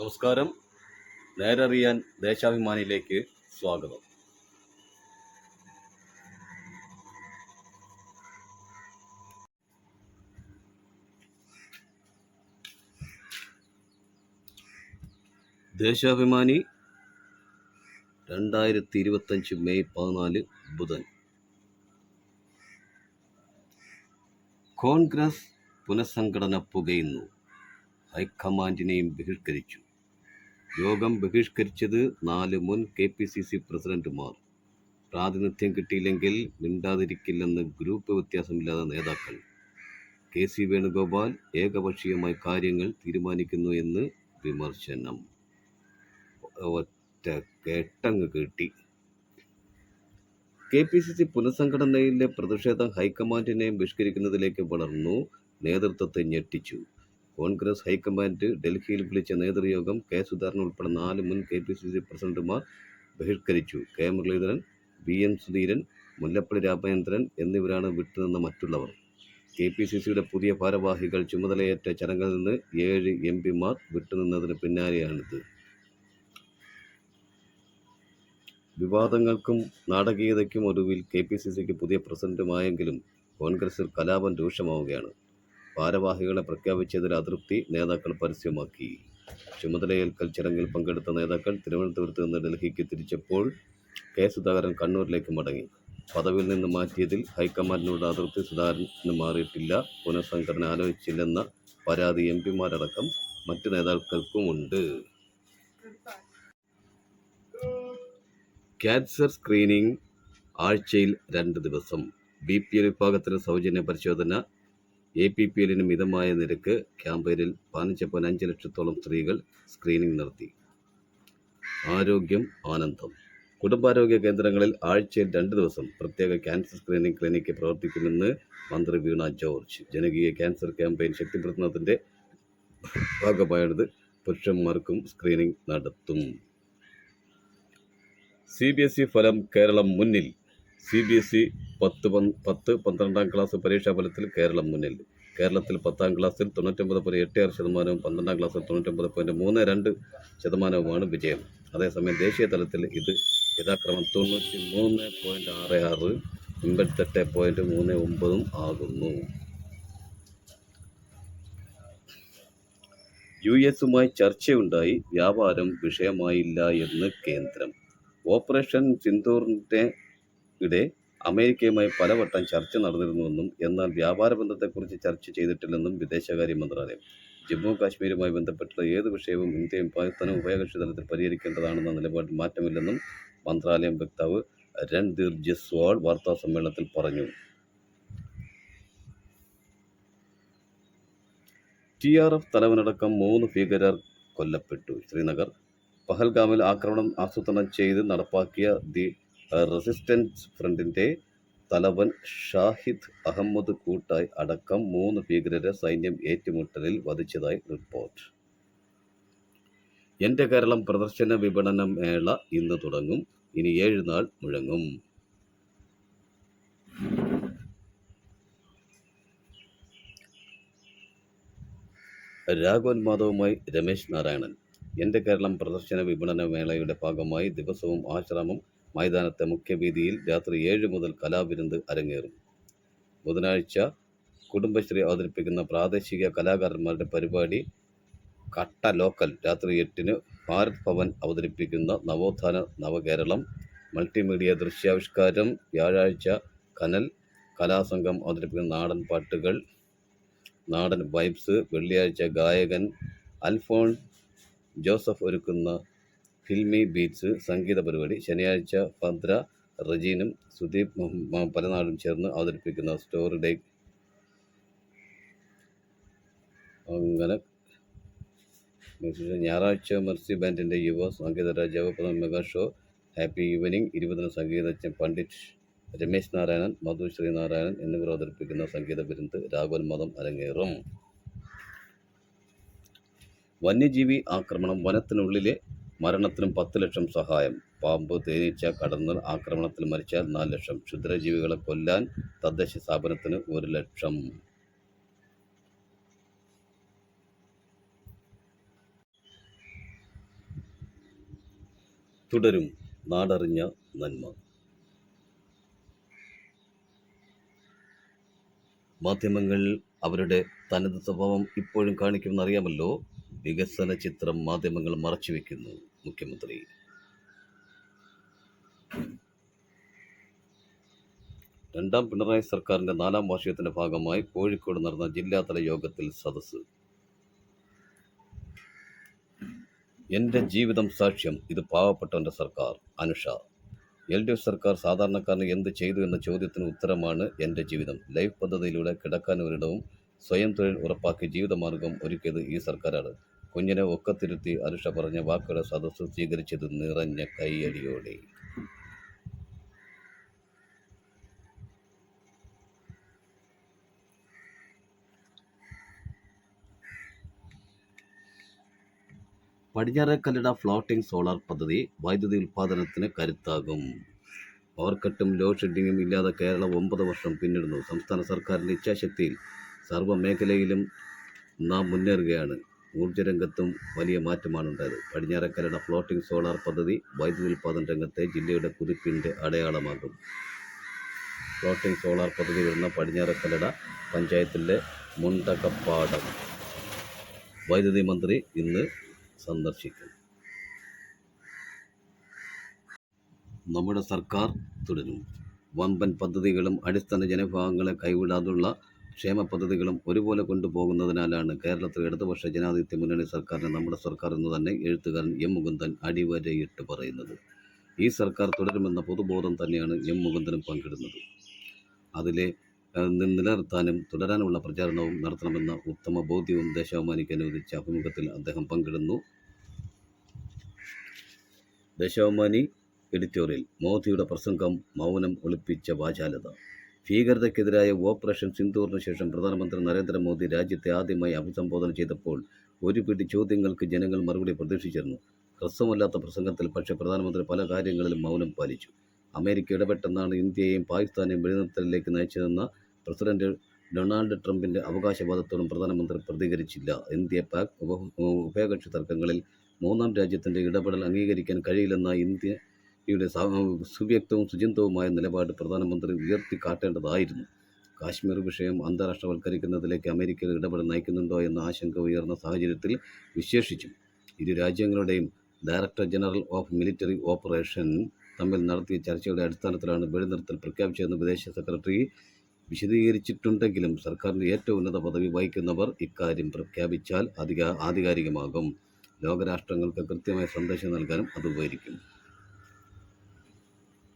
നമസ്കാരം. നേരറിയാൻ ദേശാഭിമാനിയിലേക്ക് സ്വാഗതം. ദേശാഭിമാനി രണ്ടായിരത്തി ഇരുപത്തഞ്ച് മെയ് പതിനാല് ബുധൻ. കോൺഗ്രസ് പുനഃസംഘടന പുകയുന്നു. ഹൈക്കമാൻഡിനെയും ബഹിഷ്കരിച്ചു. യോഗം ബഹിഷ്കരിച്ചത് നാല് മുൻ കെ പി സി സി പ്രസിഡന്റുമാർ. പ്രാതിനിധ്യം കിട്ടിയില്ലെങ്കിൽ മിണ്ടാതിരിക്കില്ലെന്ന് ഗ്രൂപ്പ് വ്യത്യാസമില്ലാത്ത നേതാക്കൾ. കെ സി വേണുഗോപാൽ ഏകപക്ഷീയമായി കാര്യങ്ങൾ തീരുമാനിക്കുന്നു എന്ന് വിമർശനം. ഒറ്റ കേട്ടങ്ങ് കിട്ടി. കെ പി സി സി പുനഃസംഘടനയിലെ പ്രതിഷേധം ഹൈക്കമാൻഡിനെയും ബഹിഷ്കരിക്കുന്നതിലേക്ക് വളർന്നു നേതൃത്വത്തെ ഞെട്ടിച്ചു. കോൺഗ്രസ് ഹൈക്കമാൻഡ് ഡൽഹിയിൽ വിളിച്ച നേതൃയോഗം കെ സുധാകരൻ ഉൾപ്പെടെ നാല് മുൻ കെ പി സി സി പ്രസിഡന്റുമാർ ബഹിഷ്കരിച്ചു. K Muraleedharan V M Sudheeran Mullappally Ramachandran എന്നിവരാണ് വിട്ടുനിന്ന മറ്റുള്ളവർ. കെ പി സി സിയുടെ പുതിയ ഭാരവാഹികൾ ചുമതലയേറ്റ ചടങ്ങിൽ നിന്ന് ഏഴ് എം പിമാർ വിട്ടുനിന്നതിന് പിന്നാലെയാണിത്. വിവാദങ്ങൾക്കും നാടകീയതയ്ക്കും ഒടുവിൽ കെ പി സി സിക്ക് പുതിയ പ്രസിഡന്റുമായെങ്കിലും കോൺഗ്രസിൽ കലാപം രൂക്ഷമാവുകയാണ്. ഭാരവാഹികളെ പ്രഖ്യാപിച്ചതിൽ അതൃപ്തി നേതാക്കൾ പരസ്യമാക്കി. ചുമതലയേൽക്കൽ ചടങ്ങിൽ പങ്കെടുത്ത നേതാക്കൾ തിരുവനന്തപുരത്ത് നിന്ന് ഡൽഹിക്ക് തിരിച്ചപ്പോൾ കെ. സുധാകരൻ കണ്ണൂരിലേക്ക് മടങ്ങി. പദവിയിൽ നിന്ന് മാറ്റിയതിൽ ഹൈക്കമാൻഡിനോട് അതൃപ്തി സുധാകരന് മാറിയിട്ടില്ല. പുനഃസംഘടന ആലോചിച്ചില്ലെന്ന പരാതി എം പിമാരടക്കം മറ്റ് നേതാക്കൾക്കുമുണ്ട്. ക്യാൻസർ സ്ക്രീനിംഗ് ആഴ്ചയിൽ രണ്ട് ദിവസം. ബി പി എൽ വിഭാഗത്തിന് സൗജന്യ പരിശോധന എ പി പി എല്ലിന് മിതമായ നിരക്ക് ക്യാമ്പയിനിൽ പതിനഞ്ച് പോയിന്റ് അഞ്ച് ലക്ഷത്തോളം സ്ത്രീകൾ സ്ക്രീനിംഗ് നടത്തി. ആരോഗ്യം ആനന്ദം. കുടുംബാരോഗ്യ കേന്ദ്രങ്ങളിൽ ആഴ്ചയിൽ രണ്ട് ദിവസം പ്രത്യേക ക്യാൻസർ സ്ക്രീനിംഗ് ക്ലിനിക്ക് പ്രവർത്തിക്കുമെന്ന് മന്ത്രി വീണ ജോർജ്. ജനകീയ ക്യാൻസർ ക്യാമ്പയിൻ ശക്തിപ്പെടുത്തുന്നതിന്റെ ഭാഗമായത് പുരുഷന്മാർക്കും സ്ക്രീനിംഗ് നടത്തും. സി ബി എസ് ഇ ഫലം കേരളം മുന്നിൽ. സി ബി എസ് ഇ പത്ത് പത്ത് പന്ത്രണ്ടാം ക്ലാസ് പരീക്ഷാ ഫലത്തിൽ കേരളം മുന്നിൽ. കേരളത്തിൽ പത്താം ക്ലാസ്സിൽ തൊണ്ണൂറ്റൊമ്പത് പോയിന്റ് എട്ട് ആറ് ശതമാനവും പന്ത്രണ്ടാം ക്ലാസ്സിൽ തൊണ്ണൂറ്റൊമ്പത് പോയിന്റ് മൂന്ന് രണ്ട് ശതമാനവുമാണ് വിജയം. അതേസമയം ദേശീയ തലത്തിൽ ഇത് യഥാക്രമം തൊണ്ണൂറ്റി മൂന്ന് പോയിന്റ് ആറ് ആറ് എൺപത്തെട്ട് പോയിന്റ് മൂന്ന് ഒമ്പതും ആകുന്നു. യു എസുമായി ചർച്ചയുണ്ടായി. വ്യാപാരം വിഷയമായില്ല എന്ന് കേന്ദ്രം. ഓപ്പറേഷൻ സിന്ദൂറിന്റെ ഇടെ അമേരിക്കയുമായി പലവട്ടം ചർച്ച നടന്നിരുന്നുവെന്നും എന്നാൽ വ്യാപാര ബന്ധത്തെക്കുറിച്ച് ചർച്ച ചെയ്തിട്ടില്ലെന്നും വിദേശകാര്യ മന്ത്രാലയം. ജമ്മു കാശ്മീരുമായി ബന്ധപ്പെട്ടുള്ള ഏത് വിഷയവും ഇന്ത്യയും പാകിസ്ഥാനും ഉഭയകക്ഷി തലത്തിൽ പരിഹരിക്കേണ്ടതാണെന്ന നിലപാടിൽ മാറ്റമില്ലെന്നും മന്ത്രാലയം വക്താവ് രൺധീർ ജസ്വാൾ വാർത്താ സമ്മേളനത്തിൽ പറഞ്ഞു. ടി ആർ എഫ് തലവനടക്കം മൂന്ന് ഭീകരർ കൊല്ലപ്പെട്ടു. ശ്രീനഗർ പഹൽഗാമിൽ ആക്രമണം ആസൂത്രണം ചെയ്ത് നടപ്പാക്കിയ ദി റെസിസ്റ്റൻസ് ഫ്രണ്ടിന്റെ തലവൻ ഷാഹിദ് അഹമ്മദ് കൂട്ടായി അടക്കം മൂന്ന് ഭീകരരെ സൈന്യം ഏറ്റുമുട്ടലിൽ വധിച്ചതായി റിപ്പോർട്ട്. എന്റെ കേരളം പ്രദർശന വിപണന മേള ഇന്ന് തുടങ്ങും. ഇനി ഏഴ് നാൾ മുഴങ്ങും. രാഘവൻ മാധവുമായി രമേശ് നാരായണൻ. എന്റെ കേരളം പ്രദർശന വിപണന മേളയുടെ ഭാഗമായി ദിവസവും ആശ്രമം മൈതാനത്തെ മുഖ്യവീതിയിൽ രാത്രി ഏഴ് മുതൽ കലാവിരുന്ന് അരങ്ങേറും. ബുധനാഴ്ച കുടുംബശ്രീ അവതരിപ്പിക്കുന്ന പ്രാദേശിക കലാകാരന്മാരുടെ പരിപാടി കട്ട ലോക്കൽ രാത്രി എട്ടിന് ഭാരത് ഭവൻ അവതരിപ്പിക്കുന്ന നവോത്ഥാന നവകേരളം. മൾട്ടിമീഡിയ ദൃശ്യാവിഷ്കാരം വ്യാഴാഴ്ച കനൽ കലാസംഘം അവതരിപ്പിക്കുന്ന നാടൻ പാട്ടുകൾ നാടൻ വൈബ്സ് വെള്ളിയാഴ്ച ഗായകൻ അൽഫോൺ ജോസഫ് ഒരുക്കുന്ന ഫിൽമി ബീറ്റ്സ് സംഗീത പരിപാടി. ശനിയാഴ്ച ഭദ്ര റജീനും സുദീപ് പലനാടും ചേർന്ന് അവതരിപ്പിക്കുന്ന സ്റ്റോറി ഡേ അങ്ങനെ. ഞായറാഴ്ച മെർസി ബാൻഡിന്റെ യുവ സംഗീത രാജാവ് മെഗാ ഷോ ഹാപ്പി ഈവനിങ് ഇരുപതിന് സംഗീതജ്ഞൻ പണ്ഡിറ്റ് രമേശ് നാരായണൻ മധു ശ്രീനാരായണൻ എന്നിവർ അവതരിപ്പിക്കുന്ന സംഗീത വിരുന്ന് രാഘവൻ മതം അരങ്ങേറും. വന്യജീവി ആക്രമണം വനത്തിനുള്ളിലെ മരണത്തിനും പത്ത് ലക്ഷം സഹായം. പാമ്പ് തേനീച്ച കടന്നൽ ആക്രമണത്തിൽ മരിച്ചാൽ നാല് ലക്ഷം. ക്ഷുദ്രജീവികളെ കൊല്ലാൻ തദ്ദേശ സ്ഥാപനത്തിന് ഒരു ലക്ഷം. തുടരും നാടറിഞ്ഞ നന്മ. മാധ്യമങ്ങൾ അവരുടെ തനത് സ്വഭാവം ഇപ്പോഴും കാണിക്കുമെന്നറിയാമല്ലോ? വികസന ചിത്രം മാധ്യമങ്ങൾ മറച്ചുവെക്കുന്നു. മുഖ്യമന്ത്രി. രണ്ടാം പിണറായി സർക്കാരിന്റെ നാലാം വാർഷികത്തിന്റെ ഭാഗമായി കോഴിക്കോട് നടന്ന ജില്ലാതല യോഗത്തിൽ സദസ്സ്. എന്റെ ജീവിതം സാക്ഷ്യം ഇത് പാവപ്പെട്ടവന്റെ സർക്കാർ അനുഷ. എൽ ഡി എഫ് സർക്കാർ സാധാരണക്കാരന് എന്ത് ചെയ്തു എന്ന ചോദ്യത്തിന് ഉത്തരമാണ് എന്റെ ജീവിതം. ലൈഫ് പദ്ധതിയിലൂടെ കിടക്കാൻ ഒരിടവും സ്വയം തൊഴിൽ ഉറപ്പാക്കി ജീവിതമാർഗം ഒരുക്കിയത് ഈ സർക്കാരാണ്. കുഞ്ഞിനെ ഒക്കത്തിരുത്തി അനുഷ പറഞ്ഞ വാക്കുകളെ സദസ്സ് സ്വീകരിച്ചത് നിറഞ്ഞ കൈയടിയോടെ. പടിഞ്ഞാറേക്കല്ലട ഫ്ലോട്ടിംഗ് സോളാർ പദ്ധതി വൈദ്യുതി ഉൽപ്പാദനത്തിന് കരുത്താകും. പവർ കട്ടും ലോഡ് ഷെഡിങ്ങും ഇല്ലാതെ കേരളം ഒമ്പത് വർഷം പിന്നിടുന്നു. സംസ്ഥാന സർക്കാരിന്റെ ഇച്ഛാശക്തിയിൽ സർവ മേഖലയിലും നാം മുന്നേറുകയാണ്. ഊർജരംഗത്തും വലിയ മാറ്റമാണ് ഉണ്ടായത് പടിഞ്ഞാറേക്കല്ലട ഫ്ലോട്ടിംഗ് സോളാർ പദ്ധതി വൈദ്യുതി ഉൽപ്പാദന രംഗത്തെ ജില്ലയുടെ കുതിപ്പിന്റെ അടയാളമാകും. ഫ്ലോട്ടിംഗ് സോളാർ പദ്ധതി വരുന്ന പടിഞ്ഞാറക്കരട പഞ്ചായത്തിലെ മുണ്ടകപ്പാടം വൈദ്യുതി മന്ത്രി ഇന്ന് സന്ദർശിക്കും. നമ്മുടെ സർക്കാർ തുടരും. വമ്പൻ പദ്ധതികളും അടിസ്ഥാന ജനവിഭാഗങ്ങളെ കൈവിടാതുള്ള ക്ഷേമ പദ്ധതികളും ഒരുപോലെ കൊണ്ടുപോകുന്നതിനാലാണ് കേരളത്തിൽ ഇടതുപക്ഷ ജനാധിപത്യ മുന്നണി സർക്കാരിന് നമ്മുടെ സർക്കാർ എന്ന് തന്നെ എഴുത്തുകാരൻ എം മുകുന്ദൻ അടിവരയിട്ട് പറയുന്നത്. ഈ സർക്കാർ തുടരുമെന്ന പൊതുബോധം തന്നെയാണ് എം മുകുന്ദനും പങ്കിടുന്നത്. അതിലെ നിലനിർത്താനും തുടരാനുമുള്ള പ്രചാരണവും നടത്തണമെന്ന ഉത്തമ ബോധ്യവും ദേശാഭിമാനിക്ക് അനുവദിച്ച അഭിമുഖത്തിൽ അദ്ദേഹം പങ്കിടുന്നു. ദേശാഭിമാനി എഡിറ്റോറിയൽ മോദിയുടെ പ്രസംഗം മൗനം ഒളിപ്പിച്ച വാചാലത. ഭീകരതയ്ക്കെതിരായ ഓപ്പറേഷൻ സിന്ധൂറിന് ശേഷം പ്രധാനമന്ത്രി നരേന്ദ്രമോദി രാജ്യത്തെ ആദ്യമായി അഭിസംബോധന ചെയ്തപ്പോൾ ഒരു പിടി ചോദ്യങ്ങൾക്ക് ജനങ്ങൾ മറുപടി പ്രതീക്ഷിച്ചിരുന്നു. ഹ്രസ്വമല്ലാത്ത പ്രസംഗത്തിൽ പക്ഷേ പ്രധാനമന്ത്രി പല കാര്യങ്ങളിലും മൗനം പാലിച്ചു. അമേരിക്ക ഇടപെട്ടെന്നാണ് ഇന്ത്യയെയും പാകിസ്ഥാനെയും വെടിനിർത്തലിലേക്ക് നയിച്ചതെന്ന പ്രസിഡന്റ് ഡൊണാൾഡ് ട്രംപിന്റെ അവകാശവാദത്തോടും പ്രധാനമന്ത്രി പ്രതികരിച്ചില്ല. ഇന്ത്യ പാക് ഉഭയകക്ഷി തർക്കങ്ങളിൽ മൂന്നാം രാജ്യത്തിന്റെ ഇടപെടൽ അംഗീകരിക്കാൻ കഴിയില്ലെന്ന ഇന്ത്യയുടെ സ- സുവ്യക്തവും സുചിന്തവുമായ നിലപാട് പ്രധാനമന്ത്രി ഉയർത്തിക്കാട്ടേണ്ടതായിരുന്നു. കാശ്മീർ വിഷയം അന്താരാഷ്ട്രവൽക്കരിക്കുന്നതിലേക്ക് അമേരിക്ക ഇടപെടൽ നയിക്കുന്നുണ്ടോ എന്ന ആശങ്ക ഉയർന്ന സാഹചര്യത്തിൽ വിശേഷിച്ചും ഇരു രാജ്യങ്ങളുടെയും director general of military operation തമ്മിൽ നടത്തിയ ചർച്ചയുടെ അടിസ്ഥാനത്തിലാണ് വെടിനിർത്തൽ പ്രഖ്യാപിച്ചതെന്ന് വിദേശ സെക്രട്ടറി വിശദീകരിച്ചിട്ടുണ്ടെങ്കിലും സർക്കാരിന്റെ ഏറ്റവും ഉന്നത പദവി വഹിക്കുന്നവർ ഇക്കാര്യം പ്രഖ്യാപിച്ചാൽ അധിക ആധികാരികമാകും. ലോകരാഷ്ട്രങ്ങൾക്ക് കൃത്യമായ സന്ദേശം നൽകാനും അത് ഉപകരിക്കും.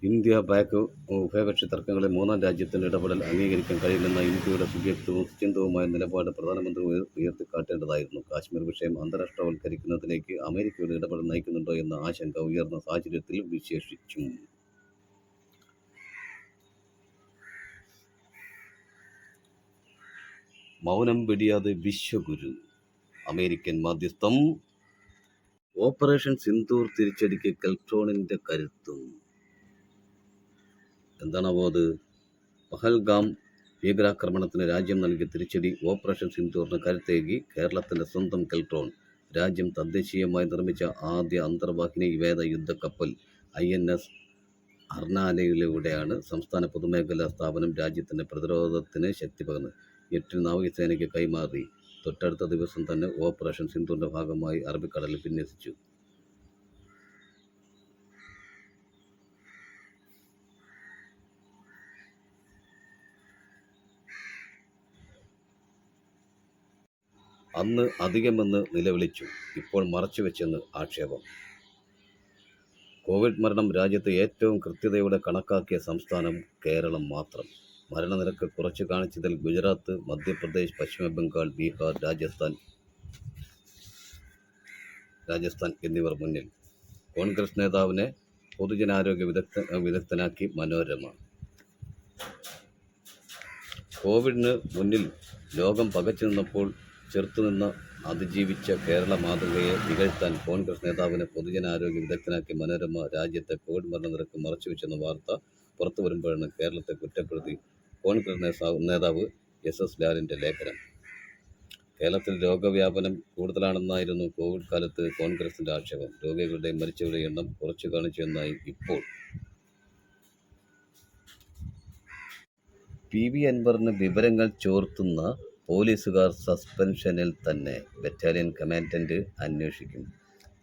ഇന്ത്യ പാക് ഉഭയകക്ഷി തർക്കങ്ങളെ മൂന്നാം രാജ്യത്തിന്റെ ഇടപെടൽ അംഗീകരിക്കാൻ കഴിയില്ലെന്ന ഇന്ത്യയുടെ സുവ്യക്തവും സുചിന്തവുമായ നിലപാട് പ്രധാനമന്ത്രി ഉയർ- ഉയർത്തിക്കാട്ടേണ്ടതായിരുന്നു. കാശ്മീർ വിഷയം അന്താരാഷ്ട്രവൽക്കരിക്കുന്നതിലേക്ക് അമേരിക്കയുടെ ഇടപെടൽ നയിക്കുന്നുണ്ടോ എന്ന ആശങ്ക ഉയർന്ന സാഹചര്യത്തിൽ വിശേഷിച്ചു. മൗനം വെടിയാതെ വിശ്വഗുരു. അമേരിക്കൻ മാധ്യസ്ഥം. ഓപ്പറേഷൻ സിന്ദൂർ തിരിച്ചടിക്ക് കെൽട്രോണിന്റെ കരുത്തും. എന്താണാവോ അത്? പഹൽഗാം ഭീകരാക്രമണത്തിന് രാജ്യം നൽകിയ തിരിച്ചടി ഓപ്പറേഷൻ സിന്ധൂറിന് കരുത്തേകി കേരളത്തിന്റെ സ്വന്തം കെൽട്രോൺ രാജ്യം തദ്ദേശീയമായി നിർമ്മിച്ച ആദ്യ അന്തർവാഹിനി വേദ യുദ്ധക്കപ്പൽ ഐ എൻ എസ് അർണാലയിലൂടെയാണ് സംസ്ഥാന പൊതുമേഖലാ സ്ഥാപനം രാജ്യത്തിന്റെ പ്രതിരോധത്തിന് ശക്തി പകർന്നത്. എട്ട് നാവികസേനയ്ക്ക് കൈമാറി. തൊട്ടടുത്ത ദിവസം തന്നെ ഓപ്പറേഷൻ സിന്ധുവിന്റെ ഭാഗമായി അറബിക്കടലിൽ വിന്യസിച്ചു. അന്ന് അധികമെന്ന് നിലവിളിച്ചു. ഇപ്പോൾ മറച്ചുവെച്ചെന്ന് ആക്ഷേപം. കോവിഡ് മരണം രാജ്യത്ത് ഏറ്റവും കൃത്യതയോടെ കണക്കാക്കിയ സംസ്ഥാനം കേരളം മാത്രം. മരണനിരക്ക് കുറച്ച് കാണിച്ചതിൽ ഗുജറാത്ത് മധ്യപ്രദേശ് പശ്ചിമ ബംഗാൾ ബീഹാർ രാജസ്ഥാൻ രാജസ്ഥാൻ എന്നിവർ മുന്നിൽ. കോൺഗ്രസ് നേതാവിനെ പൊതുജനാരോഗ്യ വിദഗ്ധ വിദഗ്ധനാക്കി മനോരമ. കോവിഡിന് മുന്നിൽ ലോകം പകച്ചു നിന്നപ്പോൾ ചെറുത്തുനിന്ന് അതിജീവിച്ച കേരള മാതൃകയെ ഇകഴ്ത്താൻ കോൺഗ്രസ് നേതാവിനെ പൊതുജനാരോഗ്യ വിദഗ്ധനാക്കി മനോരമ രാജ്യത്തെ കോവിഡ് മരണനിരക്ക് മറച്ചുവെച്ചെന്ന വാർത്ത പുറത്തു വരുമ്പോഴാണ് കേരളത്തെ കുറ്റപ്പെടുത്തി കോൺഗ്രസ് നേതാവ് നേതാവ് എസ് എസ് ലാലിന്റെ ലേഖനം. കേരളത്തിൽ രോഗവ്യാപനം കൂടുതലാണെന്നായിരുന്നു കോവിഡ് കാലത്ത് കോൺഗ്രസിന്റെ ആക്ഷേപം. രോഗികളുടെയും മരിച്ചവരുടെയും എണ്ണം കുറച്ചു കാണിച്ചെന്നായി ഇപ്പോൾ. പി വി അൻവറിന് വിവരങ്ങൾ ചോർത്തുന്ന പോലീസുകാർ സസ്പെൻഷനിൽ തന്നെ ബറ്റാലിയൻ കമാൻഡന്റ് അന്വേഷിക്കും.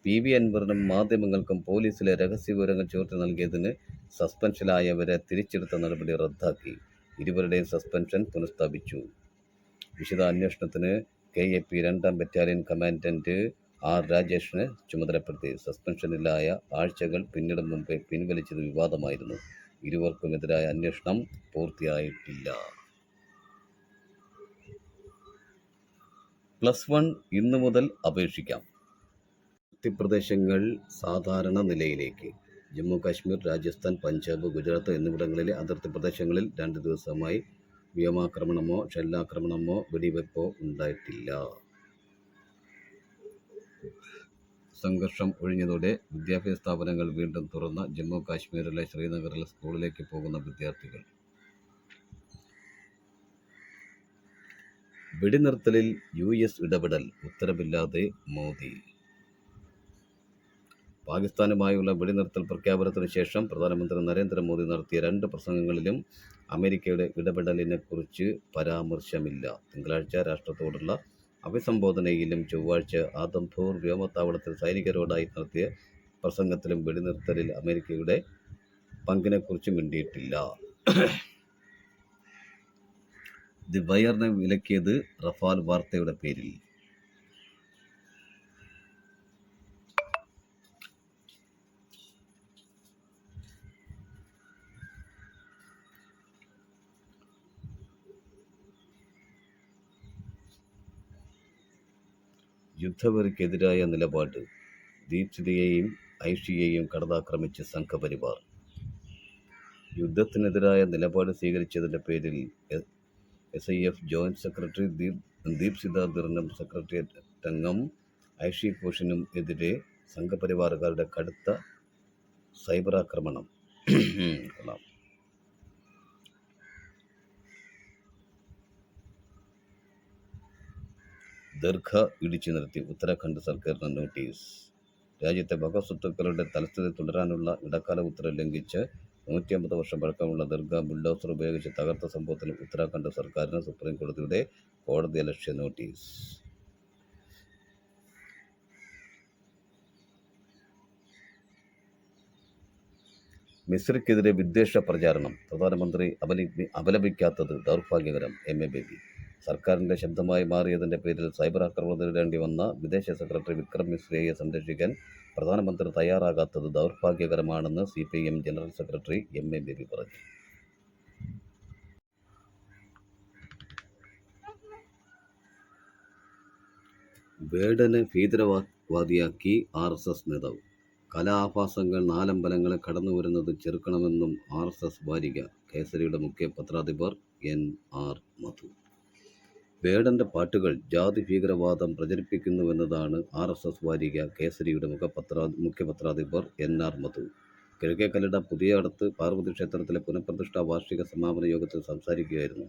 പി വി അൻവറിനും മാധ്യമങ്ങൾക്കും പോലീസിലെ രഹസ്യവിവരങ്ങൾ ചോർത്തി നൽകിയതിന് സസ്പെൻഷനിലായവരെ തിരിച്ചെടുത്ത നടപടി റദ്ദാക്കി. ഇരുവരുടെയും സസ്പെൻഷൻ പുനഃസ്ഥാപിച്ചു. വിശദ അന്വേഷണത്തിന് കെ എ പി രണ്ടാം ബറ്റാലിയൻ കമാൻഡന്റ് ആർ രാജേഷിനെ ചുമതലപ്പെടുത്തി. സസ്പെൻഷനിലായ ആഴ്ചകൾ പിന്നീട് മുമ്പേ പിൻവലിച്ചത് വിവാദമായിരുന്നു. ഇരുവർക്കുമെതിരായ അന്വേഷണം പൂർത്തിയായിട്ടില്ല. പ്ലസ് വൺ ഇന്നു മുതൽ അപേക്ഷിക്കാം. പ്രദേശങ്ങൾ സാധാരണ നിലയിലേക്ക് ജമ്മു കാശ്മീർ രാജസ്ഥാൻ പഞ്ചാബ് ഗുജറാത്ത് എന്നിവിടങ്ങളിലെ അതിർത്തി പ്രദേശങ്ങളിൽ രണ്ട് ദിവസമായി വ്യോമാക്രമണമോ ഷെല്ലാക്രമണമോ വെടിവെപ്പോ ഉണ്ടായിട്ടില്ല. സംഘർഷം ഒഴിഞ്ഞതോടെ വിദ്യാഭ്യാസ സ്ഥാപനങ്ങൾ വീണ്ടും തുറന്ന ജമ്മു കാശ്മീരിലെ ശ്രീനഗറിലെ സ്കൂളിലേക്ക് പോകുന്ന വിദ്യാർത്ഥികൾ വെടിനിർത്തലിൽ യു എസ് ഇടപെടൽ ഉത്തരവില്ലാതെ മോദി. പാകിസ്ഥാനുമായുള്ള വെടിനിർത്തൽ പ്രഖ്യാപനത്തിന് ശേഷം പ്രധാനമന്ത്രി നരേന്ദ്രമോദി നടത്തിയ രണ്ട് പ്രസംഗങ്ങളിലും അമേരിക്കയുടെ ഇടപെടലിനെക്കുറിച്ച് പരാമർശമില്ല. തിങ്കളാഴ്ച രാഷ്ട്രത്തോടുള്ള അഭിസംബോധനയിലും ചൊവ്വാഴ്ച ആദംപൂർ വ്യോമത്താവളത്തിൽ സൈനികരോടായി നടത്തിയ പ്രസംഗത്തിലും വെടിനിർത്തലിൽ അമേരിക്കയുടെ പങ്കിനെക്കുറിച്ച് മിണ്ടിയിട്ടില്ല. ദി വയറിനെ വിലക്കിയത് റഫാൽ വാർത്തയുടെ പേരിൽ. യുദ്ധവെറിക്കെതിരായ നിലപാട്. ദീപ്സിതയെയും ഐഷിയെയും കടന്നാക്രമിച്ച് സംഘപരിവാർ. യുദ്ധത്തിനെതിരായ നിലപാട് സ്വീകരിച്ചതിന്റെ പേരിൽ S I F joint secretary Deep Deep ദിർനം secretariat അംഗം ഐഷി ഘോഷിനും എതിരെ സംഘപരിവാറുകാരുടെ കടുത്ത സൈബർ ആക്രമണം കൊള്ളാം. ദർഘ ഇടിച്ചു നിർത്തി ഉത്തരാഖണ്ഡ് സർക്കാരിന് നോട്ടീസ്. രാജ്യത്തെ വകസ്വത്തുക്കളുടെ തലസ്ഥിതി തുടരാനുള്ള ഇടക്കാല ഉത്തരവ് ലംഘിച്ച് നൂറ്റിയമ്പത് വർഷം പഴക്കമുള്ള ദർഗ ബുൾഡോസർ ഉപയോഗിച്ച് തകർത്ത സംഭവത്തിൽ ഉത്തരാഖണ്ഡ് സർക്കാരിന് സുപ്രീം കോടതിയുടെ കോടതിയലക്ഷ്യ നോട്ടീസ്. മിശ്രയ്ക്കെതിരെ വിദ്വേഷ പ്രചാരണം. പ്രധാനമന്ത്രി അപലി അപലപിക്കാത്തത് ദൗർഭാഗ്യകരം. M A Baby. സർക്കാരിന്റെ ശബ്ദമായി മാറിയതിന്റെ പേരിൽ സൈബർ ആക്രമണം നേരിടേണ്ടി വന്ന വിദേശ സെക്രട്ടറി വിക്രം മിശ്രയെ സംരക്ഷിക്കാൻ പ്രധാനമന്ത്രി തയ്യാറാകാത്തത് ദൗർഭാഗ്യകരമാണെന്ന് C P M general secretary M A Baby പറഞ്ഞു. വേടനെ ഭീകരവാദിയാക്കി ആർ എസ് എസ് നേതാവ്. കലാഭാസങ്ങൾ നാലമ്പലങ്ങളെ കടന്നു വരുന്നത് ചെറുക്കണമെന്നും ആർ എസ് എസ് വാരിക കേസരിയുടെ മുഖ്യ പത്രാധിപർ എൻ ആർ മധു. വേടന്റെ പാട്ടുകൾ ജാതി ഭീകരവാദം പ്രചരിപ്പിക്കുന്നുവെന്നതാണ് ആർ എസ് എസ് വാരിക കേസരിയുടെ മുഖപത്രാ മുഖ്യപത്രാധിപർ എൻ ആർ മധു. കിഴക്കേക്കല്ലട പുതിയടത്ത് പാർവതി ക്ഷേത്രത്തിലെ പുനഃപ്രതിഷ്ഠാ വാർഷിക സമാപന യോഗത്തിൽ സംസാരിക്കുകയായിരുന്നു.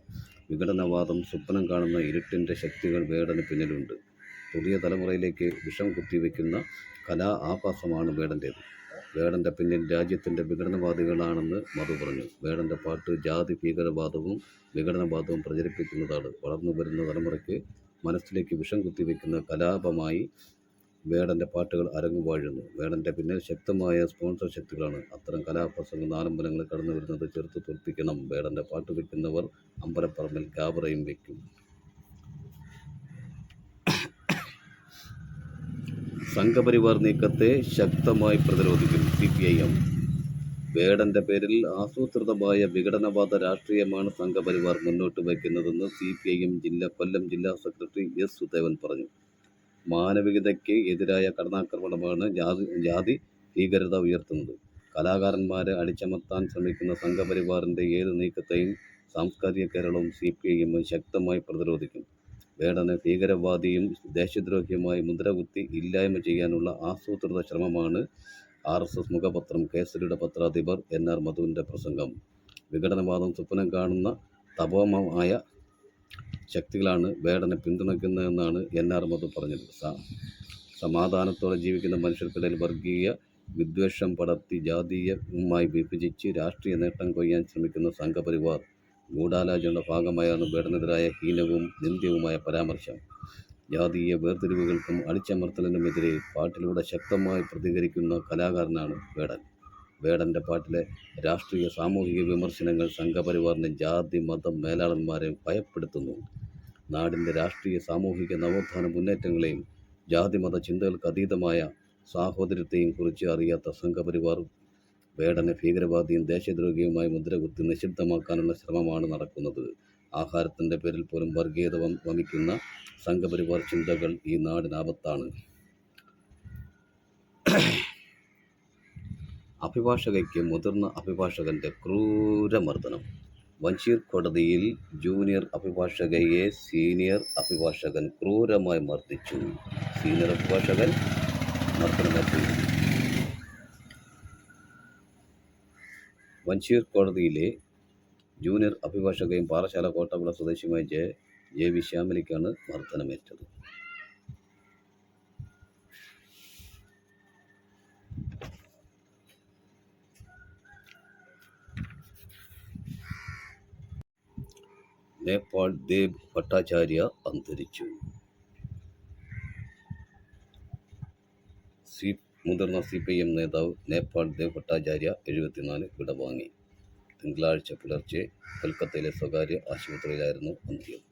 വിഘടനവാദം സ്വപ്നം കാണുന്ന ഇരുട്ടിന്റെ ശക്തികൾ വേടന് പിന്നിലുണ്ട്. പുതിയ തലമുറയിലേക്ക് വിഷം കുത്തിവെക്കുന്ന കലാ ആഭാസമാണ് വേടന്റേത് വേടന്റെ പിന്നിൽ രാജ്യത്തിന്റെ വിഘടനവാദികളാണെന്ന് മധു പറഞ്ഞു. വേടന്റെ പാട്ട് ജാതി ഭീകരവാദവും വിഘടനവാദവും പ്രചരിപ്പിക്കുന്നതാണ്. വളർന്നു വരുന്ന തലമുറയ്ക്ക് മനസ്സിലേക്ക് വിഷം കുത്തിവെക്കുന്ന കലാപമായി വേടന്റെ പാട്ടുകൾ അരങ്ങുവാഴുന്നു വേടന്റെ പിന്നിൽ ശക്തമായ സ്പോൺസർ ശക്തികളാണ്. അത്തരം കലാപ്രസംഗ നാലമ്പലങ്ങൾ കടന്നു വരുന്നത് ചെറുത്ത് തോൽപ്പിക്കണം. വേടന്റെ പാട്ട് വയ്ക്കുന്നവർ അമ്പലപ്പറമ്പിൽ ക്യാബറയും വയ്ക്കും സംഘപരിവാർ നീക്കത്തെ ശക്തമായി പ്രതിരോധിക്കും സി പി ഐ എം. വേടന്റെ പേരിൽ ആസൂത്രിതമായ വിഘടനവാദ രാഷ്ട്രീയമാണ് സംഘപരിവാർ മുന്നോട്ട് വയ്ക്കുന്നതെന്ന് സി പി ഐ എം ജില്ലാ കൊല്ലം ജില്ലാ സെക്രട്ടറി എസ് സുദേവൻ പറഞ്ഞു. മാനവികതയ്ക്ക് എതിരായ കടന്നാക്രമണമാണ് ജാതി ജാതി ഭീകരത ഉയർത്തുന്നത്. കലാകാരന്മാരെ അടിച്ചമർത്താൻ ശ്രമിക്കുന്ന സംഘപരിവാറിന്റെ ഏത് നീക്കത്തെയും സാംസ്കാരിക കേരളവും സി പി ഐ എമ്മും ശക്തമായി പ്രതിരോധിക്കും. വേടനെ ഭീകരവാദിയും ദേശദ്രോഹിയുമായി മുദ്രകുത്തി ഇല്ലായ്മ ചെയ്യാനുള്ള ആസൂത്രിത ശ്രമമാണ് ആർ എസ് എസ് മുഖപത്രം കേസരിയുടെ പത്രാധിപർ എൻ ആർ മധുവിന്റെ പ്രസംഗം. വിഘടനവാദം സ്വപ്നം കാണുന്ന തപോമമായ ശക്തികളാണ് വേടനെ പിന്തുണയ്ക്കുന്നതെന്നാണ് എൻ ആർ മധു പറഞ്ഞത്. സമാധാനത്തോടെ ജീവിക്കുന്ന മനുഷ്യർക്കിടയിൽ വർഗീയ വിദ്വേഷം പടർത്തി ജാതീയമായി വിഭജിച്ച് രാഷ്ട്രീയ നേട്ടം കൊയ്യാൻ ശ്രമിക്കുന്ന സംഘപരിവാർ ഗൂഢാലോചനയുടെ ഭാഗമായാണ് വേടനെതിരായ ഹീനവും നിന്ദ്യവുമായ പരാമർശം. ജാതീയ വേർതിരിവുകൾക്കും അടിച്ചമർത്തലിനുമെതിരെ പാട്ടിലൂടെ ശക്തമായി പ്രതികരിക്കുന്ന കലാകാരനാണ് വേടൻ. വേടന്റെ പാട്ടിലെ രാഷ്ട്രീയ സാമൂഹിക വിമർശനങ്ങൾ സംഘപരിവാറിന്റെ ജാതി മതം മേലാളന്മാരെ ഭയപ്പെടുത്തുന്നു. നാടിന്റെ രാഷ്ട്രീയ സാമൂഹിക നവോത്ഥാന മുന്നേറ്റങ്ങളെയും ജാതിമത ചിന്തകൾക്ക് അതീതമായ സാഹോദര്യത്തെയും കുറിച്ച് അറിയാത്ത സംഘപരിവാർ വേടനെ ഭീകരവാദിയും ദേശദ്രോഹിയുമായി മുദ്രകുത്തി നിഷിദ്ധമാക്കാനുള്ള ശ്രമമാണ് നടക്കുന്നത്. ആഹാരത്തിന്റെ പേരിൽ പോലും വർഗീയത വമിക്കുന്ന സംഘപരിവാർ ചിന്തകൾ ഈ നാടിനാപത്താണ്. അഭിഭാഷകയ്ക്ക് മുതിർന്ന അഭിഭാഷകന്റെ ക്രൂരമർദ്ദനം. വഞ്ചീർ കോടതിയിൽ ജൂനിയർ അഭിഭാഷകയെ സീനിയർ അഭിഭാഷകൻ ക്രൂരമായി മർദ്ദിച്ചു. സീനിയർ അഭിഭാഷകൻ മർദ്ദനമേറ്റു. വഞ്ചിയൂർ കോടതിയിലെ ജൂനിയർ അഭിഭാഷകയും പാറശാല കോട്ടപ്പുഴ സ്വദേശിയുമായ ജെ ജെ വി ശ്യാമലിക്കാണ് മർദ്ദനമേറ്റത്. നേപ്പാൾ ദേവ് ഭട്ടാചാര്യ അന്തരിച്ചു സി മുതിർന്ന സി പി എം നേതാവ് നേപ്പാൾ ദേവ് ഭട്ടാചാര്യ എഴുപത്തിനാല് വിടവാങ്ങി. തിങ്കളാഴ്ച പുലർച്ചെ കൊൽക്കത്തയിലെ സ്വകാര്യ ആശുപത്രിയിലായിരുന്നു അന്ത്യം.